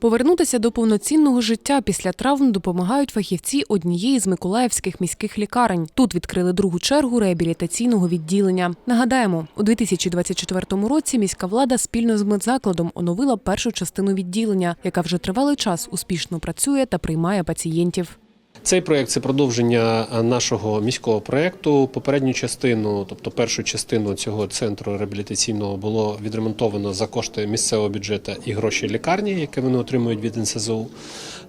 Повернутися до повноцінного життя після травм допомагають фахівці однієї з миколаївських міських лікарень. Тут відкрили другу чергу реабілітаційного відділення. Нагадаємо, у 2024 році міська влада спільно з медзакладом оновила першу частину відділення, яка вже тривалий час успішно працює та приймає пацієнтів. Цей проект це продовження е, нашого міського проекту. Попередню частину, тобто першу частину цього центру реабілітаційного, було відремонтовано за кошти місцевого бюджету і гроші лікарні, які вони отримують від НСЗУ.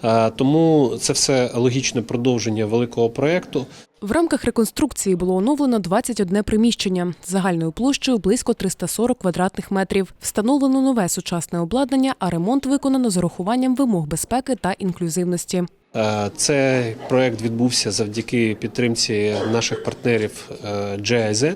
Е, Тому це все логічне продовження великого проекту. В рамках реконструкції було оновлено 21 приміщення загальною площею близько 340 квадратних метрів. Встановлено нове сучасне обладнання, а ремонт виконано з урахуванням вимог безпеки та інклюзивності. Е, Цей проект відбувся завдяки підтримці наших партнерів е, GIZ.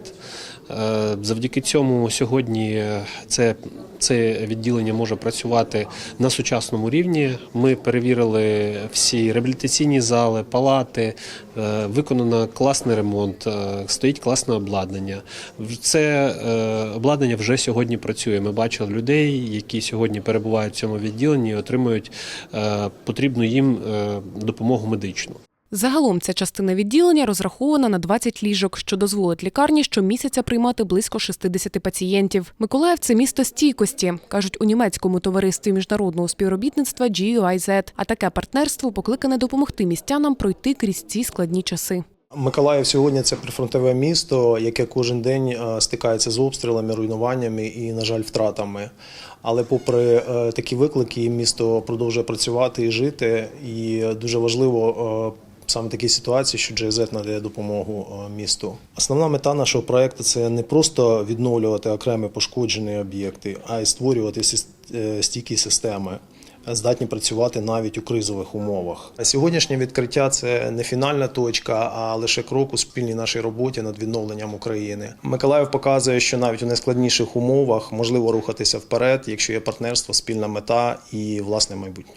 Е, Завдяки цьому сьогодні це, це відділення може працювати на сучасному рівні. Ми перевірили всі реабілітаційні зали, палати, е, виконано класний ремонт, е, стоїть класне обладнання. Це обладнання вже сьогодні працює. Ми бачили людей, які сьогодні перебувають в цьому відділенні і отримують потрібну їм допомогу медичну. Загалом ця частина відділення розрахована на 20 ліжок, що дозволить лікарні щомісяця приймати близько 60 пацієнтів. Миколаїв це місто стійкості, кажуть у німецькому товаристві міжнародного співробітництва GUIZ. А таке партнерство покликане допомогти містянам пройти крізь ці складні часи. Миколаїв сьогодні це прифронтове місто, яке кожен день е, стикається з обстрілами, руйнуваннями і, на жаль, втратами. Але попри е, такі виклики, місто продовжує працювати і жити. І дуже важливо е, саме в такій ситуації, що GIZ надає допомогу е, місту. Основна мета нашого проекту це не просто відновлювати окремі пошкоджені об'єкти, а й створювати е, стійкі системи здатні працювати навіть у кризових умовах. Сьогоднішнє відкриття це не фінальна точка, а лише крок у спільній нашій роботі над відновленням України. Миколаїв показує, що навіть у найскладніших умовах можливо рухатися вперед, якщо є партнерство, спільна мета і власне майбутнє.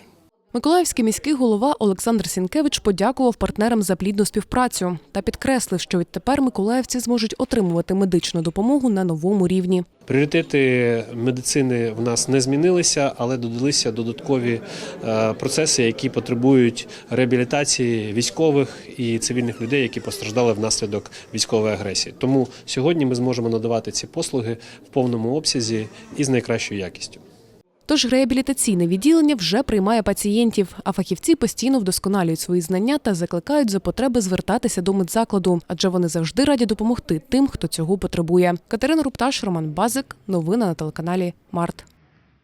Миколаївський міський голова Олександр Сінкевич подякував партнерам за плідну співпрацю та підкреслив, що відтепер миколаївці зможуть отримувати медичну допомогу на новому рівні. Пріоритети медицини в нас не змінилися, але додалися додаткові е, процеси, які потребують реабілітації військових і цивільних людей, які постраждали внаслідок військової агресії. Тому сьогодні ми зможемо надавати ці послуги в повному обсязі і з найкращою якістю. Тож реабілітаційне відділення вже приймає пацієнтів, а фахівці постійно вдосконалюють свої знання та закликають за потреби звертатися до медзакладу, адже вони завжди раді допомогти тим, хто цього потребує. Катерина Рупташ, Роман Базик. Новини на телеканалі Март.